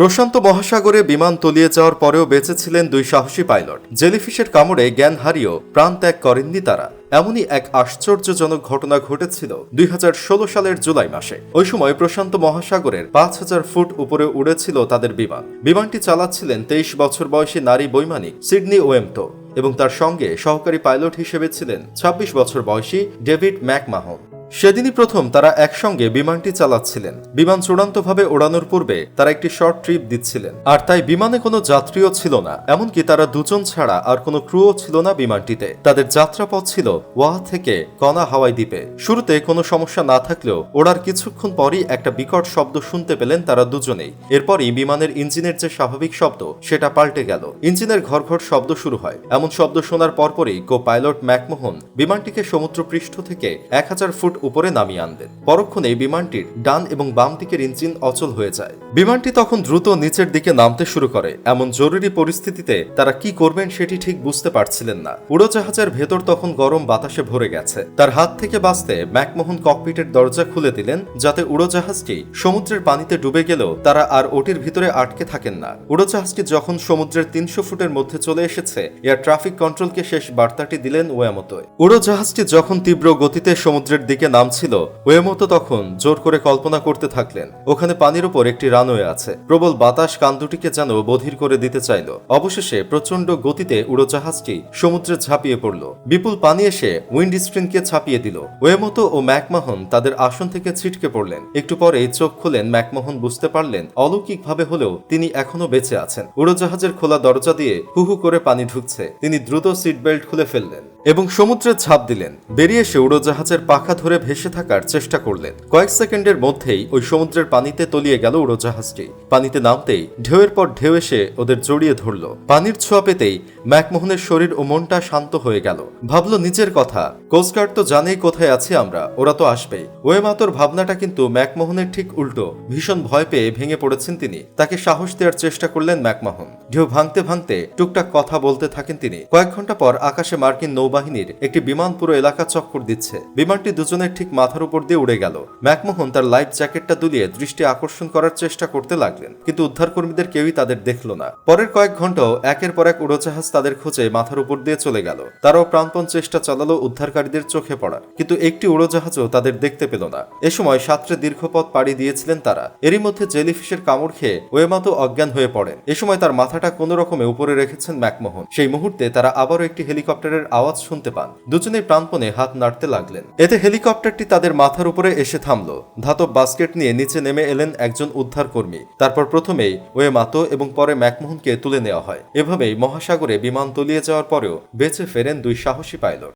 প্রশান্ত মহাসাগরে বিমান তলিয়ে যাওয়ার পরেও বেঁচে ছিলেন দুই সাহসী পাইলট। জেলিফিশের কামড়ে জ্ঞান হারিয়েও প্রাণ ত্যাগ করেননি তারা। এমনই এক আশ্চর্যজনক ঘটনা ঘটেছিল দুই হাজার ষোলো সালের জুলাই মাসে। ওই সময় প্রশান্ত মহাসাগরের পাঁচ হাজার ফুট উপরে উড়েছিল তাদের বিমান। বিমানটি চালাচ্ছিলেন তেইশ বছর বয়সী নারী বৈমানিক সিডনি ওয়েমতো এবং তার সঙ্গে সহকারী পাইলট হিসেবে ছিলেন ২৬ বছর বয়সী ডেভিড ম্যাকমাহন। সেদিনই প্রথম তারা একসঙ্গে বিমানটি চালাচ্ছিলেন। বিমান চূড়ান্তভাবে ওড়ানোর পূর্বে তারা একটি শর্ট ট্রিপ দিচ্ছিলেন। আর তাই বিমানে কোনো যাত্রীও ছিল না, এমনকি তারা দুজন ছাড়া আর কোনো ক্রুও ছিল না বিমানটিতে। তাদের যাত্রাপথ ছিল ওয়াহ থেকে কনা হাওয়াই দ্বীপে। শুরুতে কোনো সমস্যা না থাকলেও ওড়ার কিছুক্ষণ পরই একটা বিকট শব্দ শুনতে পেলেন তারা দুজনেই। এরপরই বিমানের ইঞ্জিনের যে স্বাভাবিক শব্দ, সেটা পাল্টে গেল। ইঞ্জিনের ঘর ঘর শব্দ শুরু হয়। এমন শব্দ শোনার পরপরই কো পাইলট ম্যাকমোহন বিমানটিকে সমুদ্র পৃষ্ঠ থেকে এক হাজার ফুট উপরে নামিয়ে আনলেন পরক্ষণেই বিমানটির ডান এবং বাম দিকের ইঞ্জিন অচল হয়ে যায়। বিমানটি তখন দ্রুত নিচের দিকে নামতে শুরু করে। এমন জরুরি পরিস্থিতিতে তারা কি করবেন সেটি ঠিক বুঝতে পারছিলেন না। উড়োজাহাজের ভেতর তখন গরম বাতাসে ভরে গেছে। তার হাত থেকে বাঁচতে ম্যাকমোহন ককপিটের দরজা খুলে দিলেন, যাতে উড়োজাহাজটি সমুদ্রের পানিতে ডুবে গেলেও তারা আর ওটির ভিতরে আটকে থাকেন না। উড়োজাহাজটি যখন সমুদ্রের তিনশো ফুটের মধ্যে চলে এসেছে, এয়ার ট্রাফিক কন্ট্রোলকে শেষ বার্তাটি দিলেন ওয়ামতোয়। উড়োজাহাজটি যখন তীব্র গতিতে সমুদ্রের দিকে নামছিল। ওয়েমতো তখন জোর করে কল্পনা করতে থাকলেন। ওখানে পানির উপর একটি রানওয়ে আছে। প্রবল বাতাস কান দুটিকে যেন বধির করে দিতে চাইল। অবশেষে প্রচণ্ড গতিতে উড়োজাহাজটি সমুদ্রে ঝাঁপিয়ে পড়ল। বিপুল পানি এসে উইন্ড স্ক্রিনকে ছাপিয়ে দিল। ওয়েমতো ও ম্যাকমাহন তাদের আসন থেকে ছিটকে পড়লেন। একটু পরে চোখ খুলেন ম্যাকমোহন বুঝতে পারলেন, অলৌকিকভাবে হলেও তিনি এখনও বেঁচে আছেন। উড়োজাহাজের খোলা দরজা দিয়ে হু হু করে পানি ঢুকছে। তিনি দ্রুত সিট বেল্ট খুলে ফেললেন। এবং সমুদ্রে ঝাঁপ দিলেন। বেরিয়ে এসে উড়োজাহাজের পাখা ধরে ভেসে থাকার চেষ্টা করলেন। কয়েক সেকেন্ডের মধ্যেই ওই সমুদ্রের পানিতে তলিয়ে গেল উড়োজাহাজটি। পানিতে নামতেই ঢেউয়ের পর ঢেউ এসে ওদের জড়িয়ে ধরল। পানির ছোঁয়া পেতেই ম্যাকমোহনের শরীর ও মনটা শান্ত হয়ে গেল। ভাবলো নিজের কথা কোস্টগার্ড তো জানেই কোথায় আছি আমরা, ওরা তো আসবেই ওয়েমাতোর ভাবনাটা কিন্তু ম্যাকমোহনের ঠিক উল্টো। ভীষণ ভয় পেয়ে ভেঙে পড়েছেন তিনি। তাকে সাহস দেওয়ার চেষ্টা করলেন ম্যাকমোহন। ঢেউ ভাঙতে ভাঙতে টুকটাক কথা বলতে থাকেন তিনি। কয়েক ঘণ্টা পর আকাশে মার্কিন নৌবাহিনীর একটি বিমান পুরো এলাকা চক্কর দিচ্ছে। বিমানটি দুজনের ঠিক মাথার উপর দিয়ে উড়ে গেল। ম্যাকমোহন তার লাইফ জ্যাকেটটা দুলিয়ে দৃষ্টি আকর্ষণ করার চেষ্টা করতে লাগলেন, কিন্তু উদ্ধারকর্মীদের কেউই তাদের দেখল না। পরের কয়েক ঘন্টাও একের পর এক উড়োজাহাজ তাদের খোঁজে মাথার উপর দিয়ে চলে গেল। তারাও প্রাণপণ চেষ্টা চালালো উদ্ধারকারীদের চোখে পড়ার, কিন্তু একটি উড়োজাহাজও তাদের দেখতে পেল না। এ সময় সাতরে দীর্ঘ পথ পাড়ি দিয়েছিলেন তারা। এরই মধ্যে জেলিফিশের কামড় খেয়ে ওয়েমাতো অজ্ঞান হয়ে পড়েন। এ সময় তার মাথাটা কোনো রকমে উপরে রেখেছেন ম্যাকমোহন। সেই মুহূর্তে তারা আবারও একটি হেলিকপ্টারের আওয়াজ শুনতে পান। দুজনেই প্রাণপণে হাত নাড়তে লাগলেন। এতে হেলিকপ্টারটি তাদের মাথার উপরে এসে থামল। ধাতব বাস্কেট নিয়ে নিচে নেমে এলেন একজন উদ্ধারকর্মী। তারপর প্রথমেই ওয়ে মাতো এবং পরে ম্যাকমোহনকে তুলে নেওয়া হয়। এভাবেই মহাসাগরে বিমান তলিয়ে যাওয়ার পরেও বেঁচে ফেরেন দুই সাহসী পাইলট।